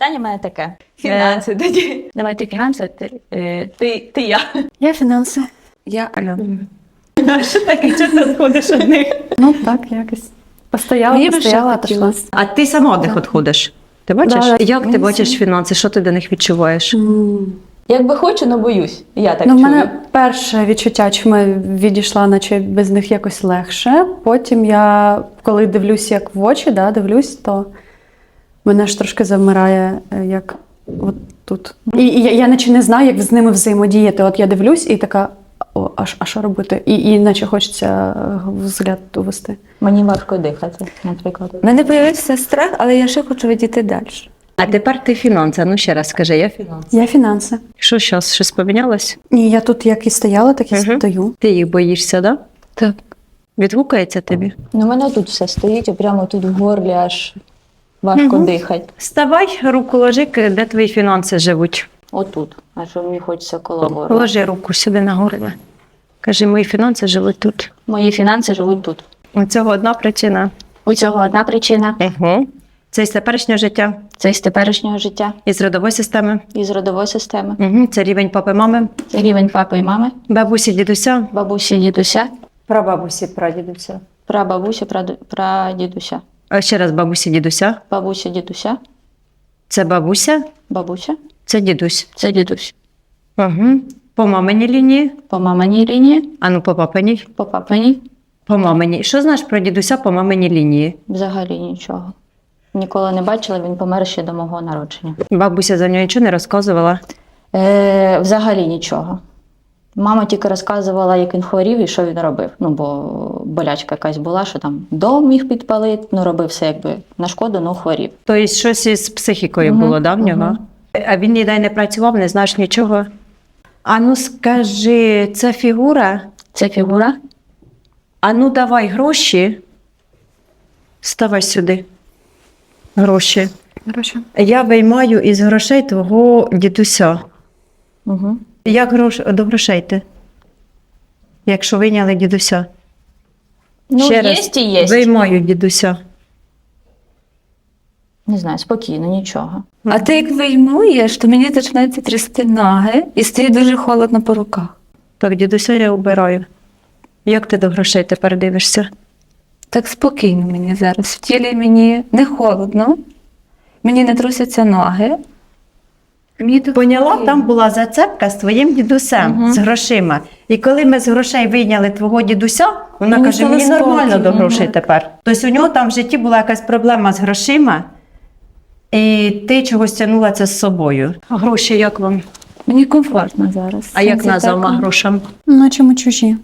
Питання в мене таке. Фінанси тоді. Давайте фінанси. Ти, е, ти, ти я. Я фінанси. Я Альона. А що таке? Чого сходиш від них? Ну так, якось. Постояла, Мені постояла, отошла. А ти сама одних от ходиш? Ти бачиш? Да, Як ти бачиш фінанси? Що ти до них відчуваєш? Якби хочу, але боюсь. Я так Ну, в чую. мене перше відчуття, чому я відійшла, наче без них якось легше. Потім я, коли дивлюсь як в очі, да, дивлюсь, то мене ж трошки замирає, е, як от тут. І, і я, я наче не знаю, як з ними взаємодіяти. От я дивлюсь і така, о, а, а що робити? І, і наче хочеться е, взгляд увести. Мені важко дихати, наприклад. У мене з'явився страх, але я ще хочу відійти далі. А тепер ти фінанси. Ну ще раз скажи, я фінанси. Я фінанси. Що зараз? Щось помінялось? Ні, я тут як і стояла, так і Мгм. стою. Ти їх боїшся, да? Так. Відгукається тобі? Ну, мене тут все стоїть, прямо тут в горлі аж важко Мгм. дихати. Вставай, руку ложи, де твої фінанси живуть. Отут. А що мені хочеться коло горла. Ложи руку сюди на горло. Кажи, мої фінанси живуть тут. Мої фінанси живуть тут. У цього одна причина. У цього одна причина Угу. Це із теперішнього життя, це із теперішнього життя, із родової системи. із родової системи. Угу. Це рівень папи, мами, Це рівень папи і мами, бабусі, дідуся. бабусі, дідуся, Прабабусі, прадідуся. прабабусі, прадідуся. А ще раз бабусі, дідуся. Бабуся, дідуся, Це бабуся, бабуся, це дідусь. це дідусь. Угу. По маминій лінії, По маминій лінії, а ну по папиній. по папиній По маминій. Що знаєш про дідуся по маминій лінії? взагалі нічого. Ніколи не бачила, він помер ще до мого народження. Бабуся за нього нічого не розказувала. Е, взагалі нічого. Мама тільки розказувала, як він хворів і що він робив. Ну, бо болячка якась була, що там дом міг підпалити, ну робив все якби на шкоду, ну хворів. Тобто щось із психікою було, да, в нього? мгм. А він ніде не працював, не знаєш нічого. А ну скажи, це фігура? Це фігура. А ну давай гроші. Ставай сюди. Гроші. Гроші. Я виймаю із грошей твого дідуся. Угу. Як грош... до грошей ти? Якщо вийняли дідуся. Ну, Ще є раз. і є. Виймаю дідуся. Не знаю, спокійно, нічого. А ти як виймуєш, то мені починається трясти ноги і стає дуже холодно по руках. Так, дідуся я обираю. Як ти до грошей тепер дивишся? Так спокійно мені зараз. В тілі мені не холодно, мені не трусяться ноги. Поняла, там була зацепка з твоїм дідусем, Мгм. з грошима. І коли ми з грошей вийняли твого дідуся, вона Мені каже: мені нормально до грошей мгм. тепер. Тобто у нього там в житті була якась проблема з грошима, і ти чогось тягнула це з собою. А гроші як вам? Мені комфортно зараз. А як Це назва так- грошам? Наче ми чужі.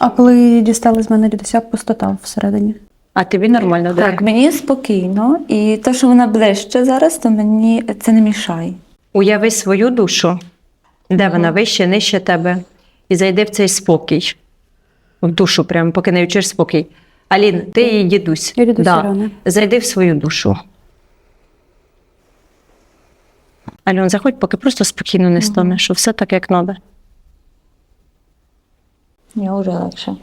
А коли дістали з мене дідуся, пустота всередині. А тобі нормально, Так, мені спокійно, і те, що вона ближче зараз, то мені це не мішає. Уяви свою душу, де вона вище, нижче тебе, і зайди в цей спокій. В душу, прямо, поки не відчуєш спокій. Алін, ти її дідусь. Я дідусь Альони. Зайди в свою душу. Альон, заходь, поки просто спокійно не стане, що все так, як треба. Я вже легше.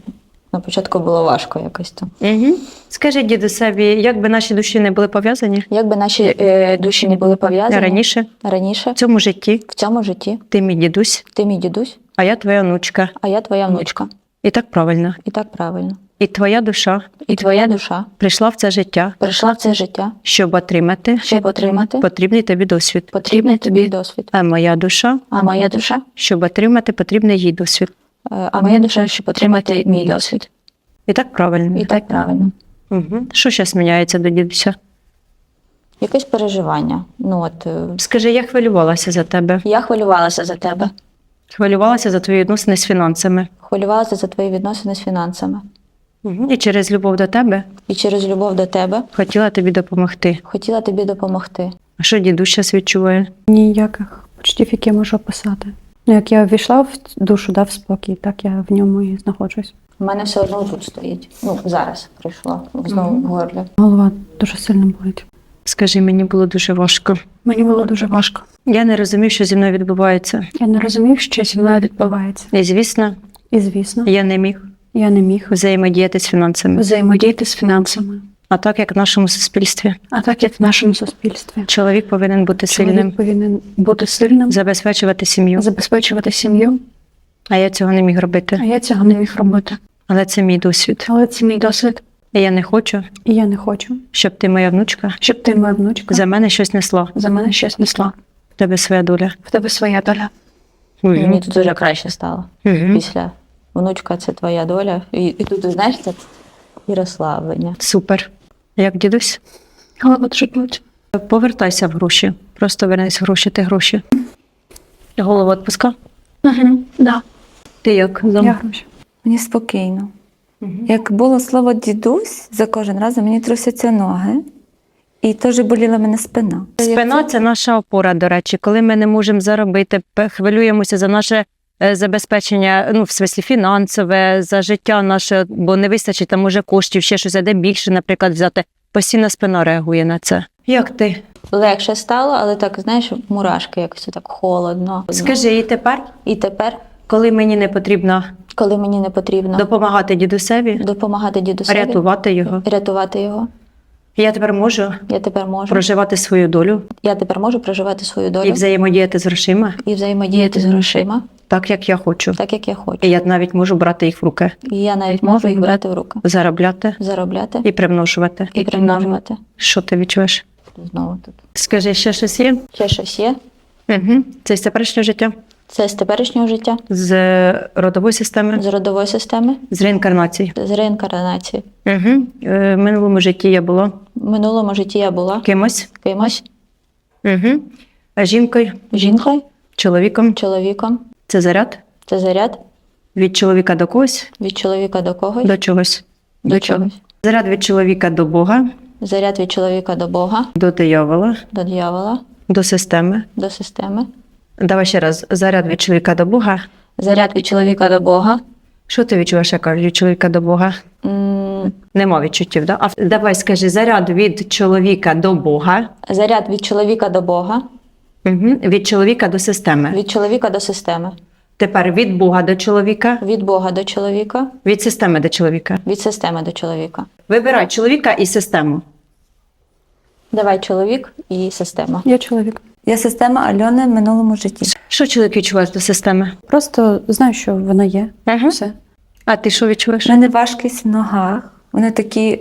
На початку було важко якось там. Угу. Скажи дідусеві, як би наші душі не були пов'язані Як би наші е, душі не були пов'язані раніше, раніше в цьому житті в цьому житті, ти мій дідусь, ти мій дідусь, а я твоя онучка. а я твоя внучка. І так правильно. І так правильно. І твоя душа І твоя душа прийшла в це життя, прийшла в це життя, щоб отримати щоб отримати потрібний тобі досвід. потрібний тобі досвід. А моя душа, А моя душа, щоб отримати потрібний їй досвід. Е, а моя душа, щоб отримати мій досвід. І так правильно. І так правильно. Угу. Що зараз міняється до дідуся? Якесь переживання. Ну от е, Скажи, я хвилювалася за тебе. я хвилювалася за тебе, Хвилювалася за твої відносини з фінансами. хвилювалася за твої відносини з фінансами. Угу. І через любов до тебе І через любов до тебе хотіла тобі допомогти. хотіла тобі допомогти. А що дідусь зараз відчуває? Ніяких почуттів, які я можу описати. Ну, як я ввійшла в душу, да, в спокій, так я в ньому і знаходжусь. У мене все одно тут стоїть. Ну, зараз прийшло знову в горлі. Голова дуже сильно болить. Скажи, мені було дуже важко. Мені було дуже важко. Я не розумів, що зі мною відбувається. Я не розумів, що зі мною відбувається. І звісно, І звісно, я не міг я не міг взаємодіяти з фінансами. взаємодіяти з фінансами. А так як в нашому суспільстві. А так як в нашому суспільстві. Чоловік повинен бути сильним, Чоловік повинен бути сильним, забезпечувати сім'ю. забезпечувати сім'ю, А я цього не міг робити. а я цього не міг робити. Але це мій досвід. Але це мій досвід, І я не хочу, і я не хочу, щоб ти, моя внучка, щоб ти, моя внучка, за мене щось несла. за мене щось несла. В тебе своя доля. В тебе своя доля. Мені тут дуже краще стало. Мгм. Після внучка, це твоя доля. І, і тут, знаєш, це і розслаблення. Супер. Як дідусь? Дуже болить. Повертайся в гроші. Просто вернись в гроші, ти гроші. Голову відпуска. Угу. Да. Ти як? Зам? Я гроші. Мені спокійно. Як було слово дідусь, за кожен раз мені трусяться ноги, і теж боліла мене спина. Спина це наша опора, до речі. Коли ми не можемо заробити, хвилюємося за наше забезпечення, ну, в смислі фінансове, за життя наше, бо не вистачить там може коштів, ще щось, де більше, наприклад, взяти. Постійно спина реагує на це. Як ти? Легше стало, але так, знаєш, мурашки якось так холодно. Скажи, і тепер, І тепер, коли мені не потрібно коли мені не потрібно допомагати дідусеві, допомагати дідусеві, рятувати його, рятувати його, я тепер можу я тепер можу. проживати свою долю Я тепер можу проживати свою долю і взаємодіяти з грошима і взаємодіяти з грошима, так, як я хочу. так як я хочу. І я навіть можу брати їх в руки, І я навіть можу їх брати в руки, заробляти заробляти і примножувати. і примножувати. Що ти відчуєш? Знову тут. Скажи, ще щось є? Ще щось є. Угу. Це з теперішнього життя, Це з теперішнього життя, з родової системи, з родової системи, з реінкарнації. з реінкарнації. Угу. В минулому житті я була В минулому житті я була кимось, кимось, угу. жінкою, жінкою, чоловіком. чоловіком. Це заряд Це заряд від чоловіка до когось, від чоловіка до когось, до чогось. до чогось. Заряд від чоловіка до Бога, Заряд від чоловіка до Бога, до диявола, до дьявола, до системи. до системи. Давай ще раз. Заряд від чоловіка до Бога. Заряд від чоловіка до Бога. Що ти відчуваєш, як від чоловіка до Бога? М, Нема відчуттів, да? А давай скажи заряд від чоловіка до Бога, Заряд від чоловіка до Бога, угу. від чоловіка до системи. від чоловіка до системи, Тепер від Бога до чоловіка, від Бога до чоловіка, від системи до чоловіка. від системи до чоловіка. Вибирай чоловіка і систему. Давай чоловік і система. Я чоловік. Я система Альони в минулому житті. Що чоловік відчуваєш до системи? Просто знаю, що вона є. Ага. Все. А ти що відчуваєш? У мене важкість в ногах, вони такі,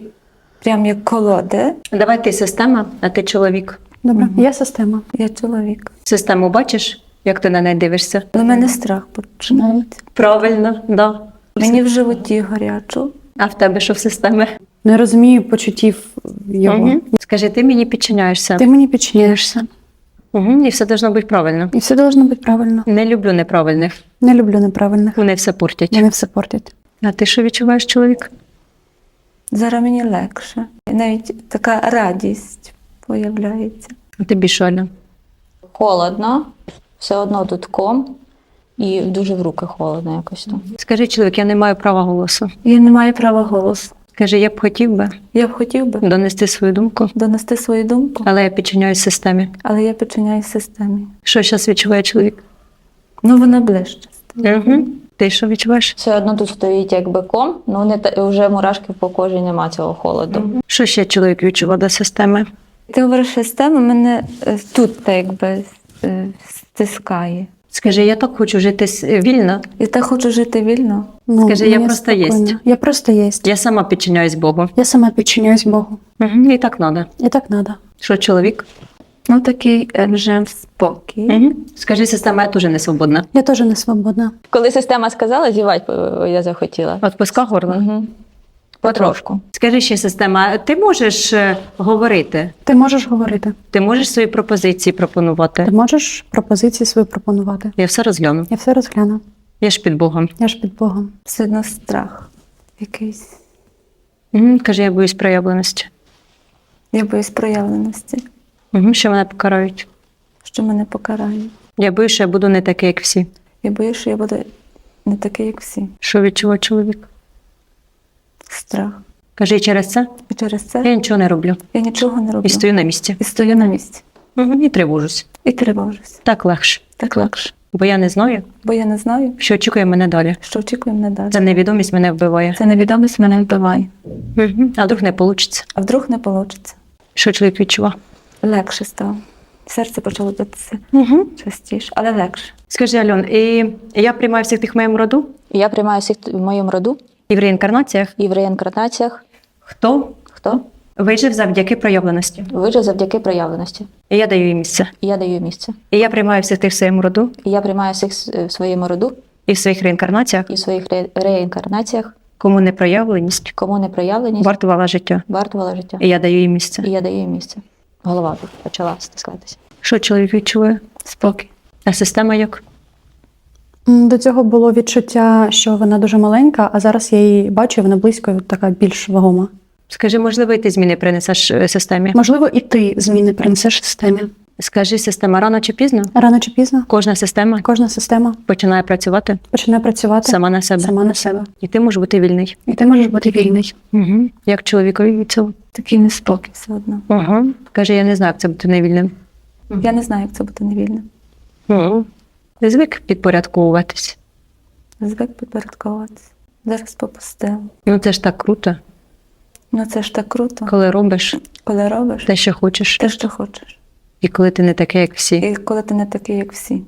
прям як колоди. Давай ти система, а ти чоловік. Добре. Я система. Я чоловік. Систему бачиш, як ти на неї дивишся? У мене страх починається. Правильно, да. Мені в животі гарячо. А в тебе що в системі? Не розумію почуттів його. Угу. Скажи, ти мені підчиняєшся. Ти мені підчиняєшся. Угу. І все должно бути правильно. І все должно бути правильно. Не люблю неправильних. Не люблю неправильних. Вони все портять. Вони все портять. А ти що відчуваєш, чоловік? Зараз мені легше. І навіть така радість появляється. А тобі що, Аля? Холодно, все одно тут ком, і дуже в руки холодно якось там. Скажи, чоловік, я не маю права голосу. Я не маю права голосу. Скажи, я б хотів би Я б хотів би донести свою думку, донести свою думку, але я підчиняюсь системі. але я підчиняюсь системі. Що зараз відчуває чоловік? Ну, вона ближче. Угу. Ти що відчуваєш? Все одно тут стоїть якби ком, ну не та вже мурашки по кожі нема цього холоду. Що ще чоловік відчував до системи? Ти говориш система, мене е, тут так якби е, стискає. Скажи, я так хочу жити вільно. Я так хочу жити вільно. Ну, Скажи, я просто єсть. Я просто єсть. Я сама підчиняюсь Богу. Я сама підчиняюсь Богу. Угу. І так треба. І так треба. Що чоловік? Ну такий режим спокій. Угу. Скажи, система я теж не свободна. Я теж не свободна. Коли система сказала, зівать е, я захотіла. Отпуска горло. Угу. Потрошку. Скажи ще, система, ти можеш е, говорити, Ти можеш говорити. ти можеш свої пропозиції пропонувати. Ти можеш пропозиції свої пропонувати. Я все розгляну. Я все розгляну. Я ж під Богом. Я ж під Богом. Все одно страх якийсь. Угу. Каже, я боюсь проявленості. Я боюсь проявленості, Угу. Що мене покарають. що мене покарає. Я боюсь, що я буду не такий, як всі. Я боюсь, що я буду не такий, як всі. Що відчуває чоловік? Страх. Каже, і через це І через це я нічого не роблю. я нічого не роблю. І стою на місці. І стою на місці. Угу. І тривожусь. І тривожусь. Так легше. Так легше. Бо я не знаю, бо я не знаю, що очікує мене далі. що очікує мене далі. Ця невідомість мене вбиває. Це невідомість мене вбиває. Угу. А вдруг не вийде. А вдруг не вийде. Що чоловік відчував? Легше стало. Серце почало битися Угу. частіше, але легше. Скажи, Альон, і я приймаю всіх тих в моєму роду я приймаю всіх в моєму роду і в реінкарнаціях. і в реінкарнаціях. Хто Хто вижив завдяки проявленості? вижив завдяки проявленості. І я даю їй місце. І я даю їй місце. І я приймаю всіх тих в своєму роду І я приймаю всіх в своєму роду і в своїх реінкарнаціях, і в своїх ре- реінкарнаціях, кому не проявленість, кому не проявленість, вартувала життя. вартувала життя. І я даю їй місце. І я даю їй місце. Голова почала стискатися. Що чоловік відчує? Спокій. А система як? До цього було відчуття, що вона дуже маленька, а зараз я її бачу, вона близько така більш вагома. Скажи, можливо, і ти зміни принесеш е, системі? Можливо, і ти зміни принесеш системі. Скажи, система рано чи пізно? Рано чи пізно Кожна система кожна система починає працювати починає працювати сама на себе. сама на себе. І ти можеш бути вільний. І ти можеш бути вільний. Угу. Як чоловікові від цього? Такий неспокій все одно. Угу. Каже, я не знаю, як це бути невільним. Я не знаю, як це бути невільним. Угу. Звик підпорядковуватись. Звик підпорядковуватися. Зараз попустила. Ну це ж так круто, Ну це ж так круто, коли робиш коли робиш те, що хочеш, те, що хочеш. і коли ти не такий, як всі. І коли ти не такий, як всі.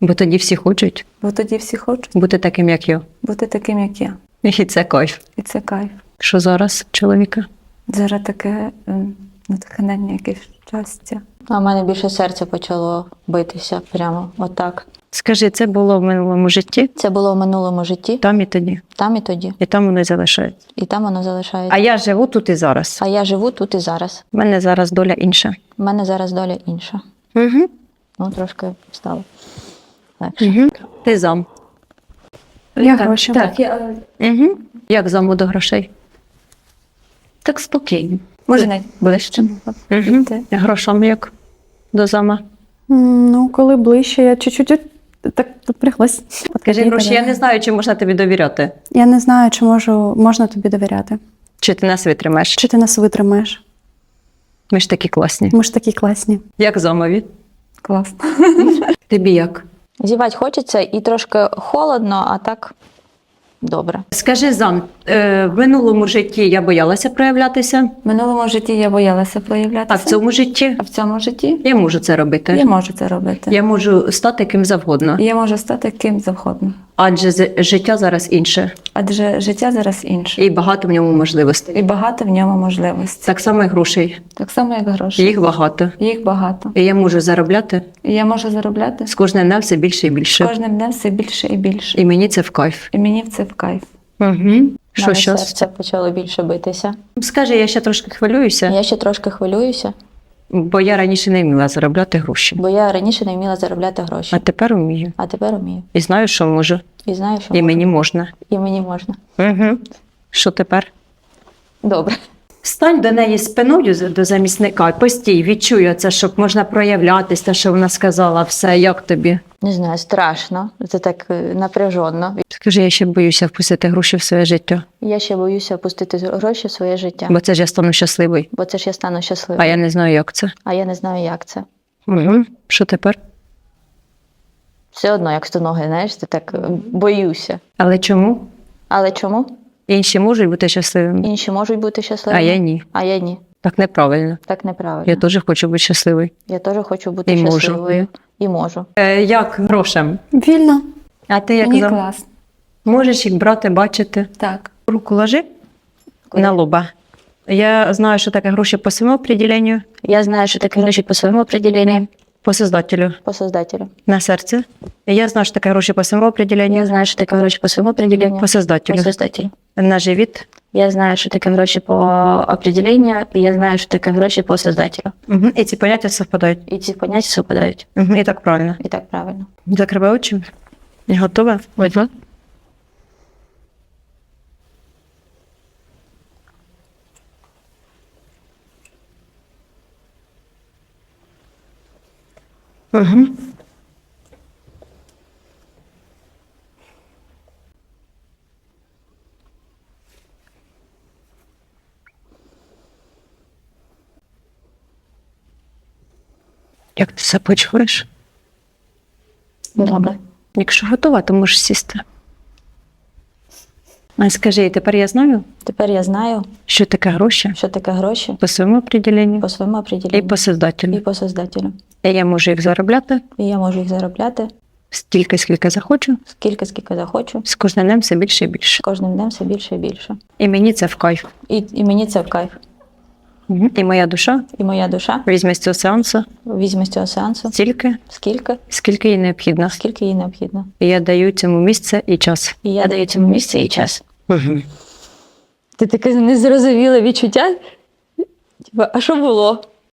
Бо тоді всі хочуть Бо тоді всі хочуть бути таким, як я. бути таким, як я. І це кайф. І це кайф. Що зараз чоловіка? Зараз таке ем, натхнення, якесь щастя. А в мене більше серце почало битися прямо отак. Скажи, це було в минулому житті, Це було в минулому житті, там і тоді, там і тоді, і там воно і залишається. і там воно залишається. А я живу тут і зараз. А я живу тут і зараз. У мене зараз доля інша. У мене зараз доля інша. Угу. Ну, трошки стало легше. Угу. Ти зам. Я гроші. Так, я Угу. Як заму до грошей? Так спокійно. Може навіть ближче. Угу. Йти. Грошам як до зама. Ну, коли ближче, я чуть-чуть так напряглась. Скажи, гроші, я не знаю, чи можна тобі довіряти. Я не знаю, чи можу можна тобі довіряти. Чи ти нас витримаєш? Чи ти нас витримаєш? Ми ж такі класні. Ми ж такі класні. Як замові? Класно. Тобі як? Зівати хочеться і трошки холодно, а так добре. Скажи, зам, е, в минулому житті я боялася проявлятися, В минулому житті я боялася проявлятися. а в цьому житті А в цьому житті я можу це робити. я можу це робити. Я можу стати ким завгодно, я можу стати ким завгодно. адже з- життя зараз інше, Адже життя зараз інше. і багато в ньому можливостей. І багато в ньому можливостей. Так само і грошей. Так само, як гроші. Їх багато. Їх багато. І я можу заробляти І я можу заробляти з кожним днем все більше і більше. з кожним днем все більше і більше. І мені це в кайф. І мені в це в кайф. Угу. Що щось? серце почало більше битися. Скажи, я ще трошки хвилююся, Я ще трошки хвилююся, бо я раніше не вміла заробляти гроші. бо я раніше не вміла заробляти гроші. А тепер вмію. а тепер вмію. І знаю, що можу. І знаю, що І можу. мені можна. і мені можна. Угу. Що тепер? Добре. Стань до неї спиною з- до замісника, постій, відчуй це, щоб можна проявлятися, те, що вона сказала, все, як тобі. Не знаю, страшно. Це так е, напряженно. Скажи, я ще боюся впустити гроші в своє життя, Я ще боюся опустити гроші в своє життя, бо це ж я стану щасливий. бо це ж я стану щасливою. А я не знаю, як це. а я не знаю, як це. Угу. Що тепер? Все одно, як сто ноги, знаєш, ти так е, боюся. Але чому? Але чому? Інші можуть бути щасливими, Інші можуть бути щасливими, а я ні. а я ні. Так неправильно. Так неправильно. Я теж хочу бути щасливий. Я теж хочу бути І можу. щасливою. І можу. Е, як грошем? Вільно. А ти як Мені за- класно. можеш їх брати, бачити? Так. Руку ложи Куди? на лоба. Я знаю, що таке гроші по своєму определенню, Я знаю, що таке гроші по своєму определенню, по создателю по создателю. на серце. Я знаю, что таке гроші по своему определению. Я знаю, что таке гроші по определенню, по создателю по создателю. на живіт. Я знаю, що таке гроші по определенню, і я знаю, що таке гроші по создателю. Угу. І ці поняття совпадають. І ці поняття совпадають. Угу. І так правильно. І так правильно. Закривай очі. Готова? готова? Угу. Як ти себе почуваєш? Добре. Якщо готова, то можеш сісти. А скажи, тепер я знаю, Тепер я знаю, що таке гроші що таке гроші по своєму определенню по своєму і определенню по создателю. і по создателю. І я можу їх заробляти І я можу їх заробляти стільки, скільки захочу, скільки, скільки захочу, з кожним днем все більше і більше. з кожним днем все більше і більше. І мені це в кайф. І, і мені це в кайф. І моя душа І моя душа візьме з цього сеансу візьме з цього сеансу стільки, скільки, скільки їй необхідно. скільки їй необхідно. І я даю цьому місце і час. І я даю цьому місце і час. Ти таке незрозуміле відчуття? Типа, а що було?